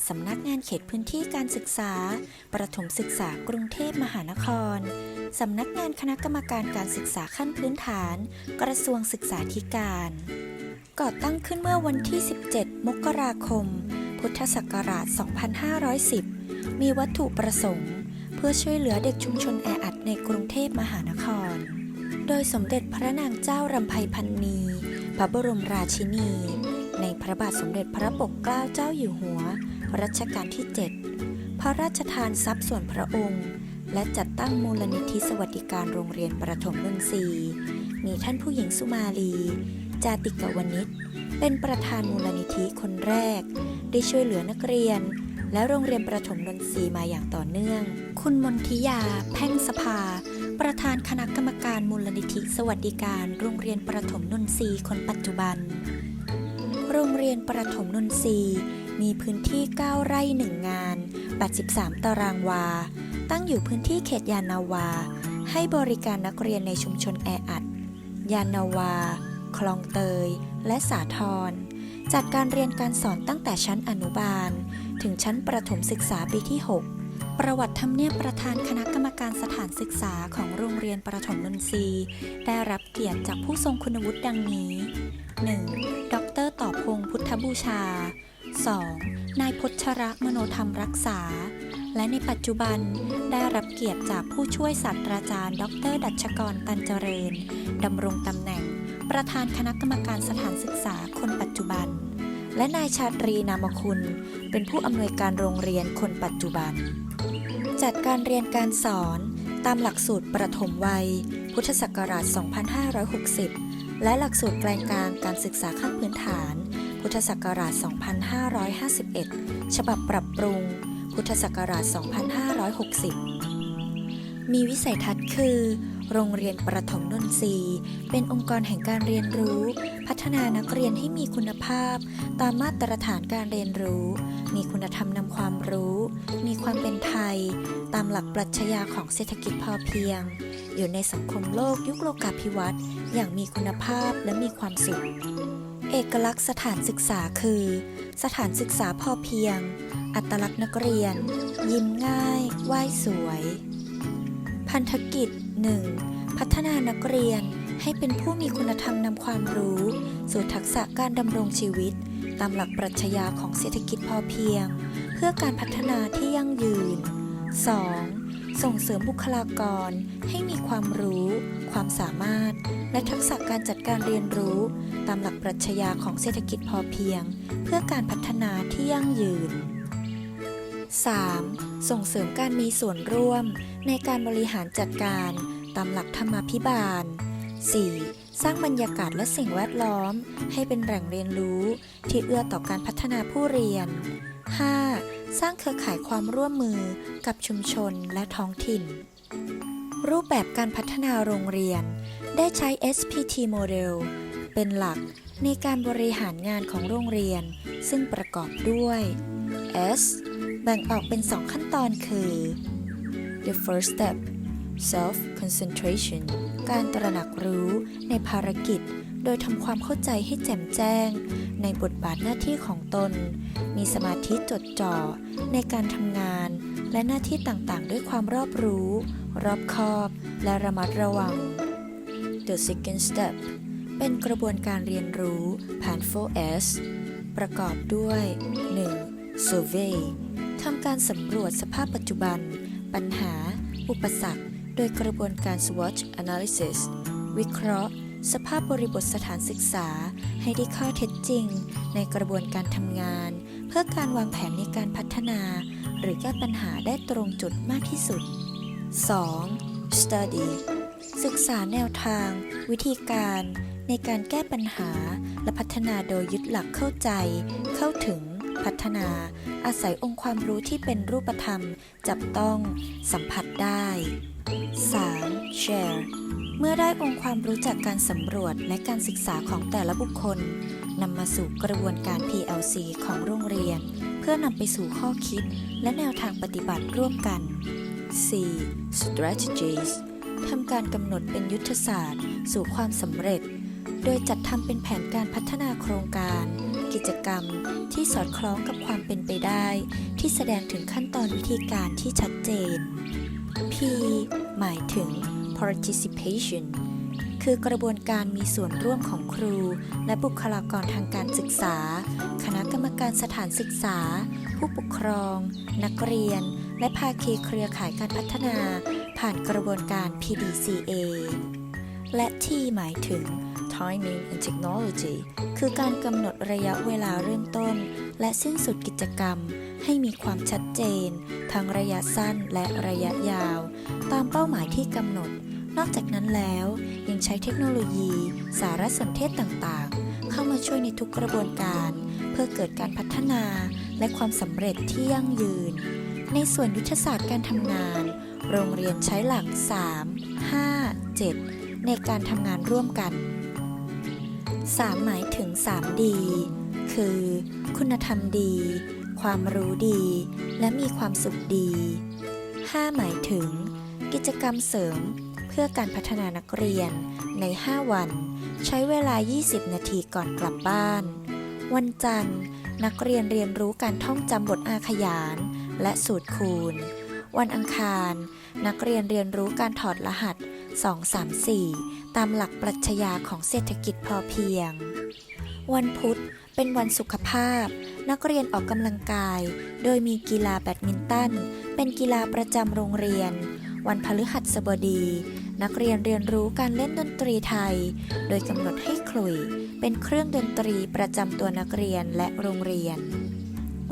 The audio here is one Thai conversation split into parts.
นทรีย์สังกัดสำนักงานเขตพื้นที่การศึกษา ประถมศึกษากรุงเทพมหานคร สำนักงานคณะกรรมการการศึกษาขั้นพื้นฐาน กระทรวงศึกษาธิการ ก่อตั้งขึ้นเมื่อวันที่ 17 มกราคม พุทธศักราช 2510 มีวัตถุประสงค์ เพื่อช่วยเหลือเด็กชุมชนแออัดในกรุงเทพมหานคร โดยสมเด็จพระนางเจ้ารำไพพันนีพระบรมราชินีในพระบาทสมเด็จพระปกเกล้าเจ้าอยู่หัว รัชกาลที่ 7 พระราชทานทรัพย์ส่วนพระองค์ และจัดตั้งมูลนิธิสวัสดิการโรงเรียนประถมนนทรีย์มีท่านผู้หญิงสุมาลี จาติกวณิชเป็นประธานมูลนิธิคนแรก ได้ช่วยเหลือนักเรียน และโรงเรียนประถมนนทรีย์มาอย่างต่อเนื่อง คุณมนทิยา แพ่งสภา ประธานคณะกรรมการมูลนิธิสวัสดิการ โรงเรียนประถมนนทรีย์คนปัจจุบัน โรงเรียนประถมนนทรีย์ มีพื้นที่ 9 ไร่ 1 งาน 83 ตารางวา ตั้งอยู่พื้นที่เขตยานาวา ให้บริการนักเรียนในชุมชนแออัด ยานาวา คลองเตย และสาทร จัดการเรียนการสอนตั้งแต่ชั้นอนุบาล ถึงชั้นประถมศึกษาปีที่ 6ประวัติทำเนียบประธานคณะกรรมการสถานศึกษาของโรงเรียนประถมนนทรีย์ได้รับเกียรติจากผู้ทรงคุณวุฒิดังนี้ 1. ดร ต่อพงศ์พุทธบูชา 2. นายพชระมโนธรรมรักษา และในปัจจุบันได้รับเกียรติจากผู้ช่วยศาสตราจารย์ ดร ดัชกรตันเจริญดำรงตำแหน่ง ประธานคณะกรรมการสถานศึกษาคนปัจจุบัน และนายชาตรีนามคุณ เป็นผู้อำนวยการโรงเรียนคนปัจจุบัน จัดการเรียนการสอนตามหลักสูตรประถมวัย พุทธศักราช 2560 และหลักสูตรแกลงกลางการศึกษาขั้นพื้นฐาน พุทธศักราช 2551 ฉบับปรับปรุง พุทธศักราช 2560 มีวิสัยทัศน์คือ โรงเรียนประถมนนทรีย์เป็นองค์กรแห่งการเรียนรู้ พัฒนานักเรียนให้มีคุณภาพ ตามมาตรฐานการเรียนรู้ มีคุณธรรมนำความรู้ มีความเป็นไทย ตามหลักปรัชญาของเศรษฐกิจพอเพียง อยู่ในสังคมโลกยุคโลกาภิวัตน์อย่างมีคุณภาพและมีความสุข เอกลักษณ์สถานศึกษาคือ สถานศึกษาพอเพียง อัตลักษณ์นักเรียน ยิ้มง่ายไหว้สวย พันธกิจ 1. พัฒนานักเรียนให้เป็นผู้มีคุณธรรมนำความรู้ สู่ทักษะการดำรงชีวิต ตามหลักปรัชญาของเศรษฐกิจพอเพียง เพื่อการพัฒนาที่ยั่งยืน 2. ส่งเสริมบุคลากรให้มีความรู้ ความสามารถ และทักษะการจัดการเรียนรู้ ตามหลักปรัชญาของเศรษฐกิจพอเพียง เพื่อการพัฒนาที่ยั่งยืน 3. ส่งเสริมการมีส่วนร่วม ในการบริหารจัดการตามหลักธรรมาภิบาล 4. สร้างบรรยากาศและสิ่งแวดล้อม ให้เป็นแหล่งเรียนรู้ ที่เอื้อต่อการพัฒนาผู้เรียน 5. สร้างเครือข่ายความร่วมมือกับชุมชนและท้องถิ่น รูปแบบการพัฒนาโรงเรียน ได้ใช้ SPT Model เป็นหลักในการบริหารงานของโรงเรียน ซึ่งประกอบด้วย S แบ่งออกเป็น 2 ขั้นตอนคือ The first step self concentration การตระหนักรู้ในภารกิจ โดยทำความเข้าใจให้แจ่มแจ้ง ในบทบาทหน้าที่ของตน มีสมาธิจดจ่อ ในการทำงาน และหน้าที่ต่างๆ ด้วยความรอบรู้ รอบคอบ และระมัดระวัง The second step เป็นกระบวนการเรียนรู้ผ่าน 4S ประกอบด้วย 1. Survey ทำการสำรวจสภาพปัจจุบัน ปัญหา อุปสรรค โดยกระบวนการ SWOT Analysis วิเคราะห์ สภาพบริบทสถานศึกษาให้ได้ข้อเท็จจริง ในกระบวนการทำงาน เพื่อการวางแผนในการพัฒนา หรือแก้ปัญหาได้ตรงจุดมากที่สุด 2. Study ศึกษาแนวทาง วิธีการ ในการแก้ปัญหา และพัฒนาโดยยึดหลักเข้าใจ เข้าถึง พัฒนา อาศัยองค์ความรู้ที่เป็นรูปธรรม จับต้อง สัมผัสได้ 3. Share เมื่อได้องค์ความรู้จากการสำรวจและการศึกษาของแต่ละบุคคลนำมาสู่กระบวนการ PLC ของโรงเรียน เพื่อนำไปสู่ข้อคิดและแนวทางปฏิบัติร่วมกัน 4. Strategies ทำการกำหนดเป็นยุทธศาสตร์ สู่ความสำเร็จ โดยจัดทำเป็นแผนการพัฒนาโครงการ กิจกรรมที่สอดคล้องกับความเป็นไปได้ ที่แสดงถึงขั้นตอนวิธีการที่ชัดเจน P หมายถึง participation คือกระบวนการมีส่วนร่วมของครู และบุคลากรทางการศึกษา คณะกรรมการสถานศึกษา ผู้ปกครอง นักเรียน และภาคีเครือข่ายการพัฒนา ผ่านกระบวนการ PDCA และ T หมายถึง timing and technology คือการกำหนดระยะเวลาเริ่มต้น และสิ้นสุดกิจกรรม ให้มีความชัดเจน ทั้งระยะสั้นและระยะยาว ตามเป้าหมายที่กำหนด นอกจากนั้นแล้วยังใช้เทคโนโลยี สารสนเทศต่างๆ เข้ามาช่วยในทุกกระบวนการ เพื่อเกิดการพัฒนาและความสำเร็จที่ยั่งยืน ในส่วนยุทธศาสตร์การทำงาน โรงเรียนใช้หลัก 3 5 7 ในการทำงานร่วมกัน 3 หมายถึง 3D คือ คุณธรรมดี ความรู้ดี และมีความสุขดี 5 หมายถึง กิจกรรมเสริมเพื่อการพัฒนานักเรียนใน 5 วัน ใช้เวลา 20 นาทีก่อนกลับบ้าน วันจันทร์ นักเรียนเรียนรู้การท่องจำบทอาขยาน และสูตรคูณ วันอังคาร นักเรียนเรียนรู้การถอดรหัส 234 ตามหลักปรัชญาของเศรษฐกิจพอเพียง วันพุธเป็นวันสุขภาพ นักเรียนออกกำลังกาย โดยมีกีฬาแบดมินตัน เป็นกีฬาประจำโรงเรียน วันพฤหัสบดี นักเรียนเรียนรู้การเล่นดนตรีไทย โดยกำหนดให้ขลุ่ยเป็นเครื่องดนตรีประจำตัวนักเรียนและโรงเรียน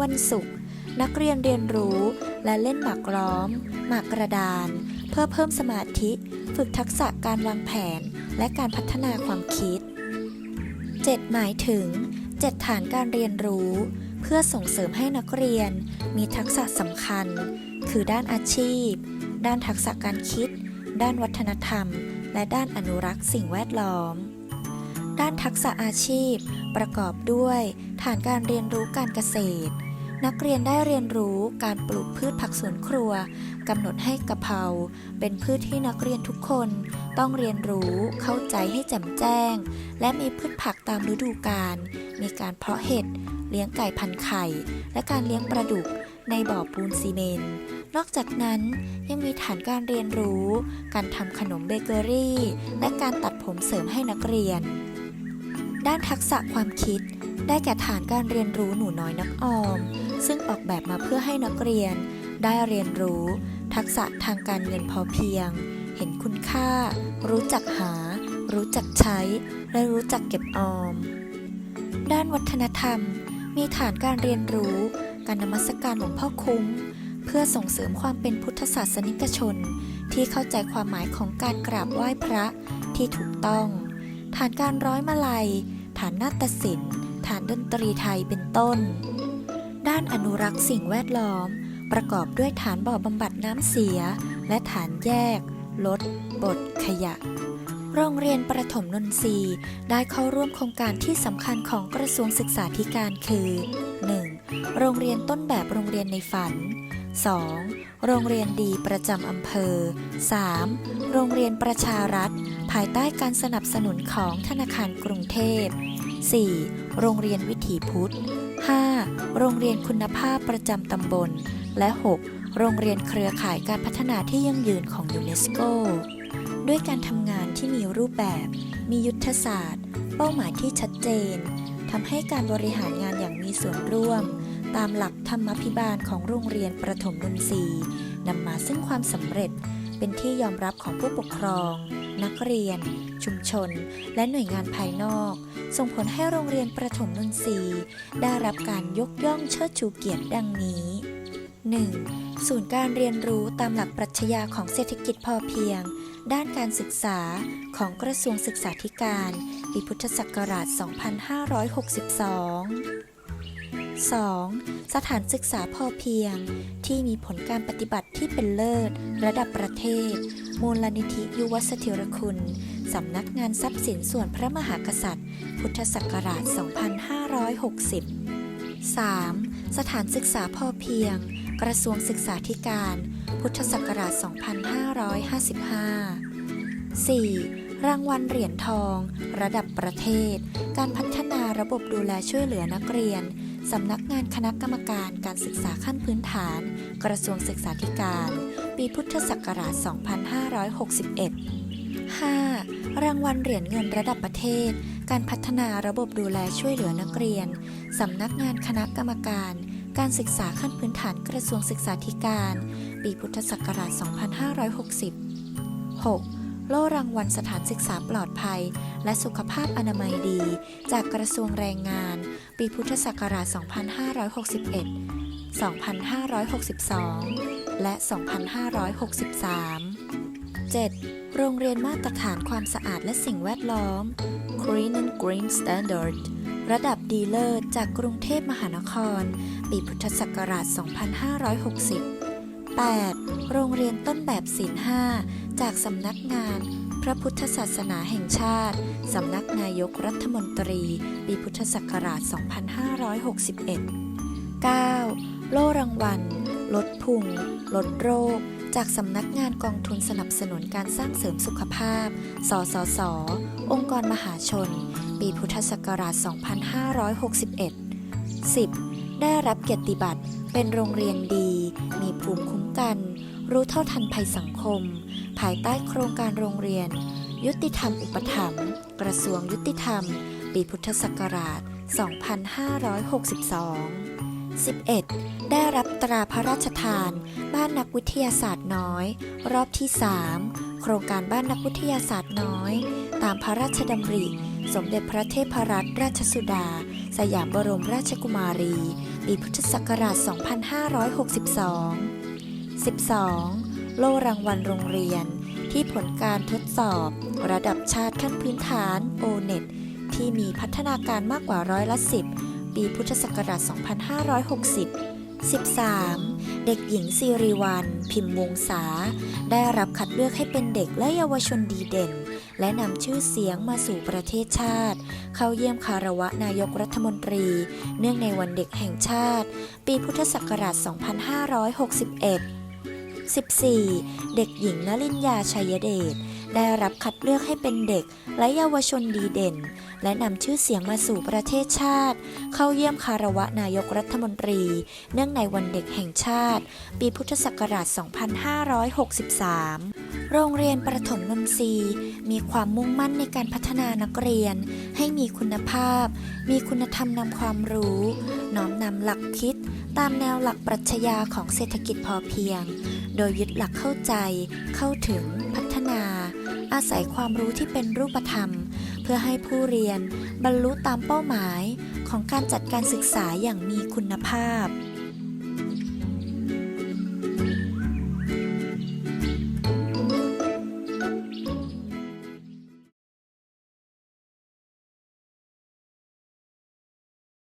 วันศุกร์นักเรียนเรียนรู้และเล่นหมากล้อม หมากกระดาน เพื่อเพิ่มสมาธิ ฝึกทักษะการวางแผน และการพัฒนาความคิด 7 หมายถึง 7 ฐานการเรียนรู้ เพื่อส่งเสริมให้นักเรียนมีทักษะสำคัญ คือด้านอาชีพ ด้านทักษะการคิด ด้านวัฒนธรรม และด้านอนุรักษ์สิ่งแวดล้อม ด้านทักษะอาชีพ ประกอบด้วย ฐานการเรียนรู้การเกษตร นักเรียนได้เรียนรู้การปลูกพืชผักสวนครัวกำหนดให้กะเพราเป็นพืชที่นักเรียนทุกคน ต้องเรียนรู้เข้าใจให้แจ่มแจ้ง และมีพืชผักตามฤดูกาลมีการเพาะเห็ดเลี้ยงไก่พันไข่ และการเลี้ยงปลาดุกในบ่อปูนซีเมนต์ นอกจากนั้นยังมีฐานการเรียนรู้ การทำขนมเบเกอรี่ และการตัดผมเสริมให้นักเรียน ด้านทักษะความคิด ได้แก่ฐานการเรียนรู้หนูน้อยนักออม ซึ่งออกแบบมาเพื่อให้นักเรียน ได้เรียนรู้ ทักษะทางการเงินพอเพียง เห็นคุณค่า รู้จักหา รู้จักใช้ และรู้จักเก็บออม ด้านวัฒนธรรม มีฐานการเรียนรู้ การนมัสการหลวงพ่อคุ้ม เพื่อส่งเสริมความเป็นพุทธศาสนิกชน ที่เข้าใจความหมายของการกราบไหว้พระที่ถูกต้อง ฐานการร้อยมาลัย ฐานนาฏศิลป์ ฐานดนตรีไทยเป็นต้น ด้านอนุรักษ์สิ่งแวดล้อม ประกอบด้วยฐานบ่อบำบัดน้ำเสีย และฐานแยก ลด บด ขยะโรงเรียนประถมนนทรีย์ได้เข้าร่วมโครงการที่สำคัญของกระทรวงศึกษาธิการคือ 1. โรงเรียนต้นแบบโรงเรียนในฝัน 2. โรงเรียนดีประจำอำเภอ 3. โรงเรียนประชารัฐ ภายใต้การสนับสนุนของธนาคารกรุงเทพ 4. โรงเรียนวิถีพุทธ 5. โรงเรียนคุณภาพประจำตำบล และ 6. โรงเรียนเครือข่ายการพัฒนาที่ยั่งยืนของยูเนสโก ด้วยการทำงานที่มีรูปแบบ มียุทธศาสตร์ เป้าหมายที่ชัดเจนทำให้การบริหารงานอย่างมีส่วนร่วม ตามหลักธรรมพิบาลของโรงเรียนประถมนนทรีย์นำมาซึ่งความสำเร็จเป็นที่ยอมรับของผู้ปกครอง นักเรียน ชุมชน และหน่วยงานภายนอก ส่งผลให้โรงเรียนประถมนนทรีย์ได้รับการยกย่องเชิดชูเกียรติดังนี้ 1. ศูนย์การเรียนรู้ตามหลักปรัชญาของเศรษฐกิจพอเพียง ด้านการศึกษาของกระทรวงศึกษาธิการ ปีพุทธศักราช 2562 2. สถานศึกษาพอเพียง ที่มีผลการปฏิบัติที่เป็นเลิศ ระดับประเทศ มูลนิธิยุวสถิรคุณ สำนักงานทรัพย์สินส่วนพระมหากษัตริย์ พุทธศักราช 2560 3. สถานศึกษาพอเพียง กระทรวงศึกษาธิการ พุทธศักราช 2555 4. รางวัลเหรียญทอง ระดับประเทศ การพัฒนาระบบดูแลช่วยเหลือนักเรียน สำนักงานคณะกรรมการการศึกษาขั้นพื้นฐาน กระทรวงศึกษาธิการ ปีพุทธศักราช 2561 5. รางวัลเหรียญเงินระดับประเทศ การพัฒนาระบบดูแลช่วยเหลือนักเรียน สำนักงานคณะกรรมการ การศึกษาขั้นพื้นฐานกระทรวงศึกษาธิการ ปีพุทธศักราช 2560 6. โล่รางวัลสถานศึกษาปลอดภัย และสุขภาพอนามัยดี จากกระทรวงแรงงาน ปีพุทธศักราช 2561 2562 และ 2563 7. โรงเรียนมาตรฐานความสะอาดและสิ่งแวดล้อม Green and Green Standard ระดับดีเลิศจากกรุงเทพมหานคร ปีพุทธศักราช 2560 8. โรงเรียนต้นแบบศีล5จากสำนักงาน พระพุทธศาสนาแห่งชาติ สำนักนายกรัฐมนตรี ปีพุทธศักราช 2561 9. โล่รางวัล ลดพุง ลดโรค จากสำนักงานกองทุนสนับสนุนการสร้างเสริมสุขภาพ สสส องค์กรมหาชน ปีพุทธศักราช 2561 10. ได้รับเกียรติบัตรเป็นโรงเรียนดี มีภูมิคุ้ม กัน รู้เท่าทันภัยสังคม ภายใต้โครงการโรงเรียน ยุติธรรมอุปถัมภ์กระทรวงยุติธรรม ปีพุทธศักราช 2562 11. ได้รับตราพระราชทาน บ้านนักวิทยาศาสตร์น้อย รอบที่ 3 โครงการบ้านนักวิทยาศาสตร์น้อย ตามพระราชดำริ สมเด็จพระเทพรัตนราชสุดา สยามบรมราชกุมารี ปีพุทธศักราช 2562 12. โล่รางวัลโรงเรียน ที่ผลการทดสอบ ระดับชาติขั้นพื้นฐาน o n e t ที่มีพัฒนาการมากกว่าร้อยละ 10 ปีพุทธศักราช 2560 13. เด็กหญิงสิริวัลพิมพ์วงศาได้รับคัดเลือกให้เป็นเด็กและเยาวชนดีเด่น และนำชื่อเสียงมาสู่ประเทศชาติ เข้าเยี่ยมคารวะนายกรัฐมนตรี เนื่องในวันเด็กแห่งชาติ ปีพุทธศักราช 2561 14. เด็กหญิงนลินยาชัยเดช ได้รับคัดเลือกให้เป็นเด็กและเยาวชนดีเด่น และนำชื่อเสียงมาสู่ประเทศชาติ เข้าเยี่ยมคารวะนายกรัฐมนตรี เนื่องในวันเด็กแห่งชาติ ปีพุทธศักราช 2563 โรงเรียนประถมนนทรีย์มีความมุ่งมั่นในการพัฒนานักเรียน ให้มีคุณภาพ มีคุณธรรมนำความรู้ น้อมนำหลักคิด ตามแนวหลักปรัชญาของเศรษฐกิจพอเพียง โดยยึดหลักเข้าใจ เข้าถึงพัฒ นา อาศัยความรู้ที่เป็นรูปธรรม เพื่อให้ผู้เรียนบรรลุตามเป้าหมายของการจัดการศึกษาอย่างมีคุณภาพ